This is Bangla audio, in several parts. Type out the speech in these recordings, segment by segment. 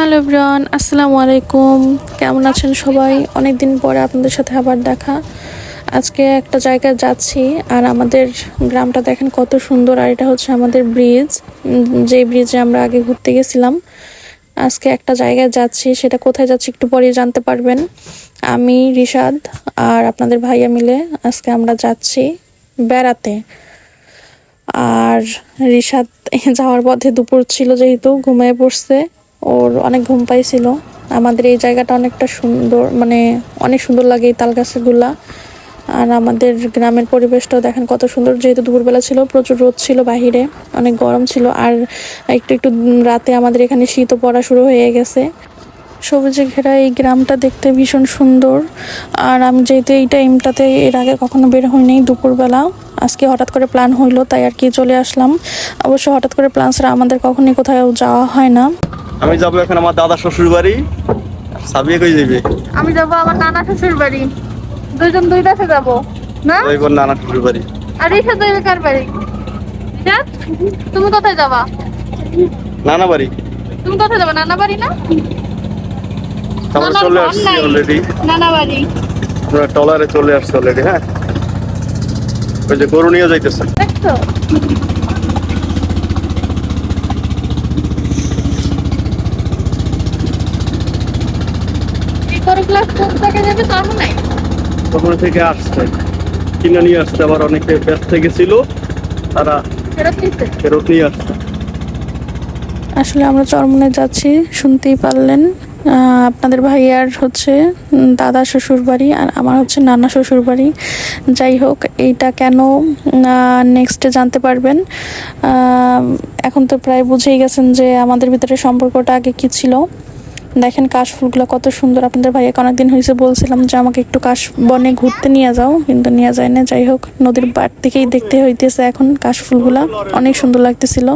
হ্যালো ব্রান আসসালামু আলাইকুম। কেমন আছেন সবাই? অনেক দিন পরে আপনাদের সাথে আবার দেখা। আজকে একটা জায়গায় যাচ্ছি আর আমাদের গ্রামটা দেখেন কত সুন্দর আর এটা হচ্ছে আমাদের ব্রিজ যে ব্রিজে আমরা আগে ঘুরতে গেছিলাম, আজকে একটা জায়গায় যাচ্ছি। সেটা কোথায় যাচ্ছি একটু পরে জানতে পারবেন। আমি রিশাদ আর আপনাদের ভাইয়া মিলে আজকে আমরা যাচ্ছি বেড়াতে। আর রিশাদ যাওয়ার পথে দুপুর ছিল যেহেতু, ঘুমিয়ে পড়ছে। ওর অনেক ঘুম পাইছিল। আমাদের এই জায়গাটা অনেকটা সুন্দর মানে অনেক সুন্দর লাগে এই তাল গাছগুলা আর আমাদের গ্রামের পরিবেশটাও দেখেন কত সুন্দর, যেহেতু দুপুরবেলা ছিল, প্রচুর রোদ ছিল বাহিরে, অনেক গরম ছিল। আর একটু একটু রাতে আমাদের এখানে শীতও পড়া শুরু হয়ে গেছে। সবুজে ঘেরা এই গ্রামটা দেখতে ভীষণ সুন্দর। আর আমি যেহেতু এই টাইমটাতে এর আগে কখনো বের হইনি দুপুরবেলা, আজকে হঠাৎ করে প্ল্যান হইল, তাই আর কি চলে আসলাম। অবশ্য হঠাৎ করে প্ল্যান ছাড়া আমাদের কখনই কোথাও যাওয়া হয় না। আমি যাব এখন আমার দাদা শ্বশুর বাড়ি। সাবিয়ে কই যাবে আমি যাব আমার নানা শ্বশুর বাড়ি। দুইজন দুই দেশে যাব না? ওইবার নানা শ্বশুর বাড়ি। আর ঈশা যাইবে কার বাড়ি? তুমি কোথায় যাবা? নানা বাড়ি। তুমি কোথায় যাবা? নানা বাড়ি না? চলে আসছি অলরেডি নানা বাড়ি। আমরা টলারে চলে আসছি অলরেডি হ্যাঁ? ওই যে গরু নিয়ে যাইতেছে। দেখছ? ক্লাস কোন জায়গায় যাবে তার নাই। ওখানে থেকে আসছে। কিনে নিয়ে আসছে আবার অনেকে ব্যস্ত তারা ফেরত নিয়ে আসছে। আসলে আমরা চরমনে যাচ্ছি শুনতেই পারলেন। আপনাদের ভাইয়ার হচ্ছে দাদা শ্বশুর বাড়ি আর আমার হচ্ছে নানা শ্বশুর বাড়ি। যাই হোক এইটা কেন নেক্সটে জানতে পারবেন। এখন তো প্রায় বুঝেই গেছেন যে আমাদের ভিতরে সম্পর্কটা আগে কি ছিল। দেখেন কাশফুলগুলো কত সুন্দর। আপনাদের ভাইয়াকে অনেকদিন হয়েছে বলছিলাম যে আমাকে একটু কাশ বনে ঘুরতে নিয়ে যাও, কিন্তু নিয়ে যায় না যাই হোক, নদীর বাট থেকেই দেখতে হইতেছে এখন কাশফুলগুলা। অনেক সুন্দর লাগতেছিল।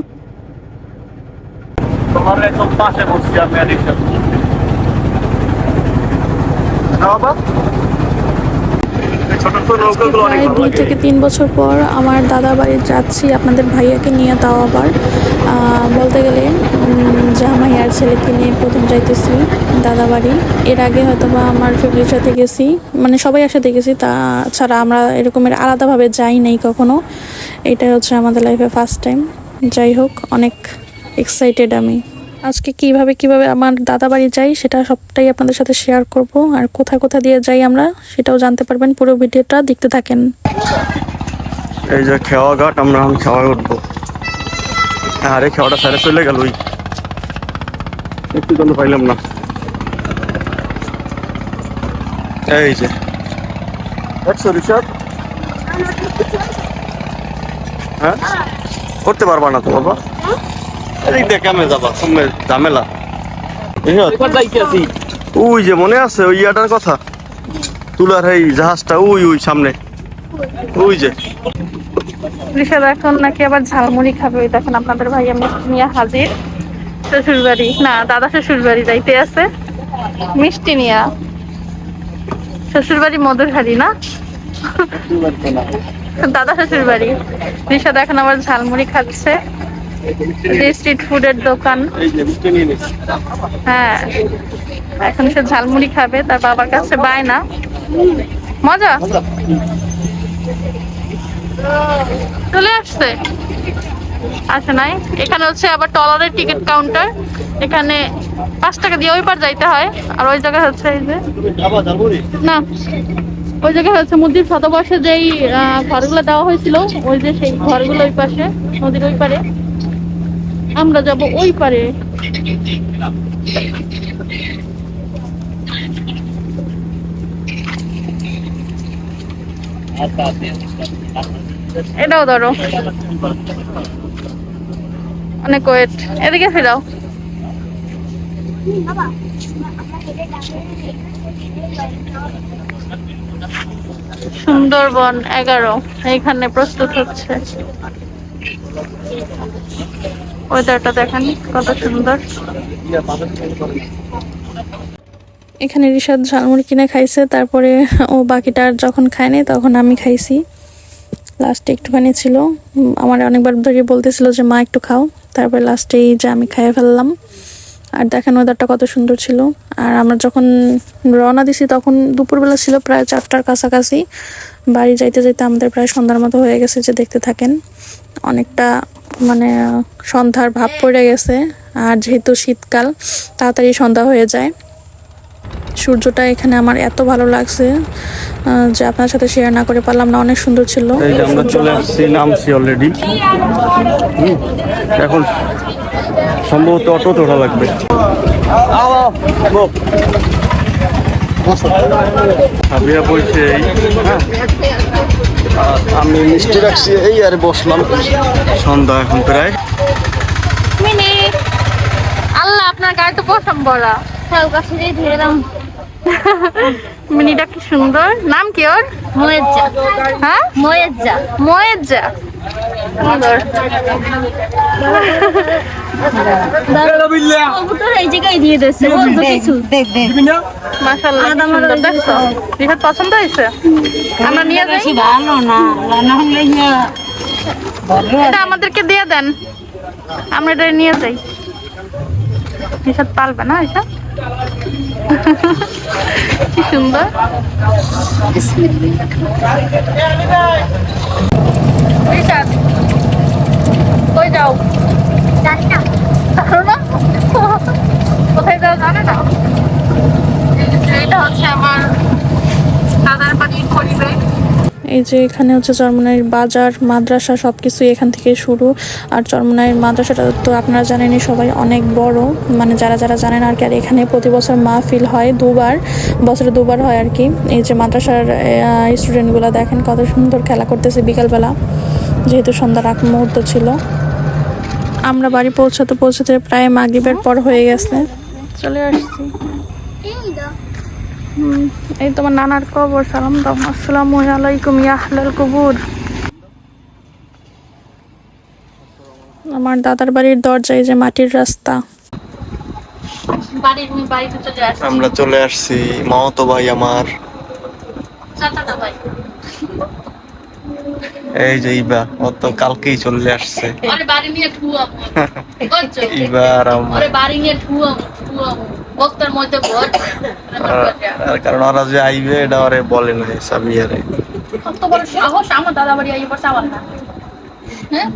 পাশে বসছি আমি আর রিক্সা না বাবা এই ছোট ছোট নৌকাগুলো অনেক প্রায় দুই থেকে তিন বছর পর আমার দাদা বাড়ি যাচ্ছি আপনাদের ভাইয়াকে নিয়ে তাও আবার। বলতে গেলে উম, জামাইয়ার ছেলেকে নিয়ে প্রথম যাইতেছি দাদা বাড়ি। এর আগে হয়তো বা আমার ফ্যামিলির সাথে গেছি মানে সবাই একসাথে গেছি তাছাড়া আমরা এরকমের আলাদাভাবে যাই নাই কখনো। এটাই হচ্ছে আমাদের লাইফে ফার্স্ট টাইম যাই হোক অনেক এক্সাইটেড আমি। আজকে কীভাবে কীভাবে আমার দাদা বাড়ি যাই সেটা সবটাই আপনাদের সাথে শেয়ার করব। আর কোথায় কোথা দিয়ে যাই আমরা সেটাও জানতে পারবেন পুরো ভিডিওটা, দেখতে থাকেন। এই যে খেওয়া ঘাট, আমরা এখন খেওয়া উঠবো আরে, খেওয়াটা সাইডে চলে গেল, ওই। একটু জন্য পাইলাম না। এই যে। একশো রিচার্জ হ্যাঁ? করতে পারবা না তো, বাবা? এদিক দিয়ে কেমনে যাবা? তুমি ঝামেলা। ওই যে মনে আছে ওই ইয়াটার কথা? তুলার এই জাহাজটা ওই ওই সামনে। ওই যে। ঋষাদ এখন নাকি আবার ঝালমুড়ি খাবে ওই দেখেন আপনাদের ভাই মিষ্টি নিয়ে হাজির। শ্বশুর বাড়ি না দাদা শ্বশুর বাড়ি যাইতে আছে। মিষ্টি নিয়া। শ্বশুর বাড়ি মধুরহারি না? দাদা শ্বশুর বাড়ি ঋষাদ এখন আবার ঝালমুড়ি খাচ্ছে। স্ট্রিট ফুডের দোকান। হ্যাঁ। এখন সে ঝালমুড়ি খাবে তার বাবার কাছে বায় না। মজা? চলে আসছে। আসে নাই। এখানে হচ্ছে আবার টলারের টিকিট কাউন্টার। এখানে পাঁচ টাকা দিয়ে ওই পার যাইতে হয়। আর ওই জায়গায় হচ্ছে এই যে না। ওই জায়গায় হচ্ছে মুদির শতবর্ষে যেই ঘরগুলো দেওয়া হয়েছিল ওই যে সেই ঘরগুলো ওই পাশে নদীর ওই পারে। আমরা যাব ওই পারে। এটাও ধরো। অনেক ওয়েট। এদিকে ফেরাও সুন্দরবন এগারো। এইখানে প্রস্তুত হচ্ছে। ওয়েদারটা দেখেন কত সুন্দর। এখানে ঋষাদ ঝালমুড়ি কিনে খাইছে, তারপরে ও বাকিটা যখন খায়নি তখন আমি খাইছি। লাস্টে একটুখানি ছিল। আমার অনেকবার ধরে বলতেছিল যে, মা, একটু খাও। তারপরে লাস্টে এই যে আমি খাইয়ে ফেললাম। আর দেখেন ওয়েদারটা কত সুন্দর ছিল। আর আমরা যখন রওনা দিছি তখন দুপুরবেলা ছিল প্রায় চারটার কাছাকাছি। বাড়ি যাইতে যাইতে আমাদের প্রায় সন্ধ্যার মতো হয়ে গেছে যে দেখতে থাকেন। অনেকটা মানে সন্ধ্যার ভাব পড়ে গেছে। আর যেহেতু শীতকাল, তাড়াতাড়ি সন্ধ্যা হয়ে যায়। সূর্যটা এখানে আমার এত ভালো লাগছে যে আপনার সাথে শেয়ার না করে পারলাম না অনেক সুন্দর ছিল। আমরা চলে আসছি নামছি অলরেডি এখন সম্ভবত অটোতে ওঠা লাগবে। সাবিয়া বলছে হ্যাঁ আমি মিষ্টি রাখছি এই আর বসলাম। সন্ধ্যা এখন প্রায়। আল্লাহ আপনার তো পছন্দ বড়া। দিয়ে ধরে দাম মিনিটা কি সুন্দর? নাম কি ওর? ময়ের হ্যাঁ? সুন্দর। কবুতর এই জায়গায় দিয়ে দিয়েছে বলতো কিছু? মাশাআল্লাহ সুন্দর দেখছ? রিহাত পছন্দ হয়েছে? আমরা নিয়ে যাই। ভালো না রান্না হলে এটা আমাদেরকে দিয়ে দেন। আমরা এটা নিয়ে যাই। রিহাত পালবে না এটা কি সুন্দর। কই যাও? জানি না। জানো না? কোথায় যাও জানে না? এটা হচ্ছে আমার দাদার বাড়ির পরিবেশ। এই যে এখানে হচ্ছে চরমনাইয়ের বাজার, মাদ্রাসা সব কিছুই এখান থেকে শুরু। আর চরমনাইয়ের মাদ্রাসাটা তো আপনারা জানেনই সবাই অনেক বড়। মানে যারা যারা জানেন আর কি, আর এখানে প্রতি বছর মাহফিল হয় দুবার, বছরে দুবার হয় আর কি। এই যে মাদ্রাসার স্টুডেন্টগুলো দেখেন কত সুন্দর খেলা করতেছে বিকালবেলা, যেহেতু সন্ধ্যার আগ মুহূর্ত ছিল। আমরা বাড়ি পৌঁছাতে পৌঁছাতে প্রায় মাগরিবের পর হয়ে গেছে। চলে আসছি। এই তোমার নানার কবর সালাম দাও আসসালামু আলাইকুম ইয়া আহলাল কুবুর। আমার দাদার বাড়ির দরজায় যে মাটির রাস্তা। বাড়ির চলে আসছি। আমরা চলে আসছি মামাতো ভাই আমার। এই যে ইবা ও তো কালকেই চলে আসছে। আরে বাড়ি নিয়ে ঠুয়াম। ইবা আর আমার কারণ ওরা যে আইবে এটা ওরে বলে না সাবিয়ারে আমার দাদা বাড়ি আইয়ে পড়ছে না হ্যাঁ?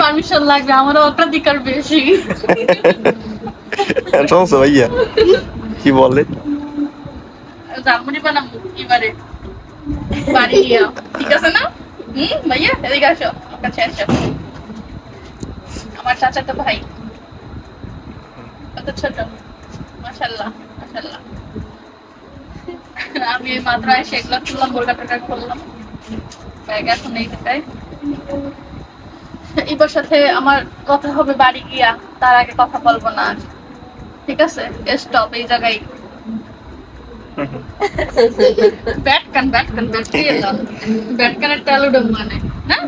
পারমিশন লাগবে আমার অগ্রাধিকার বেশি। সমস্যা ভাইয়া কি বলে? জামুনি বানাম এবারে। বাড়ি ঠিক আছে না? হুম ভাইয়া এদিকে আসো কাছে আসো। আমার চাচা তো ভাই। কত ছোট। মাশাল্লাহ মাশাল্লাহ আমি মাত্র এসে এগুলো বোরকা টোকা করলাম ব্যাগ এখন এই টাকায় এবার সাথে আমার কথা হবে বাড়ি গিয়া, তার আগে কথা বলব না। ঠিক আছে? স্টপ এই জায়গায়। ব্যাটকান ব্যাটকান, ব্যাট দিয়ে দাও ব্যাটকানের ট্যালুডম মানে হ্যাঁ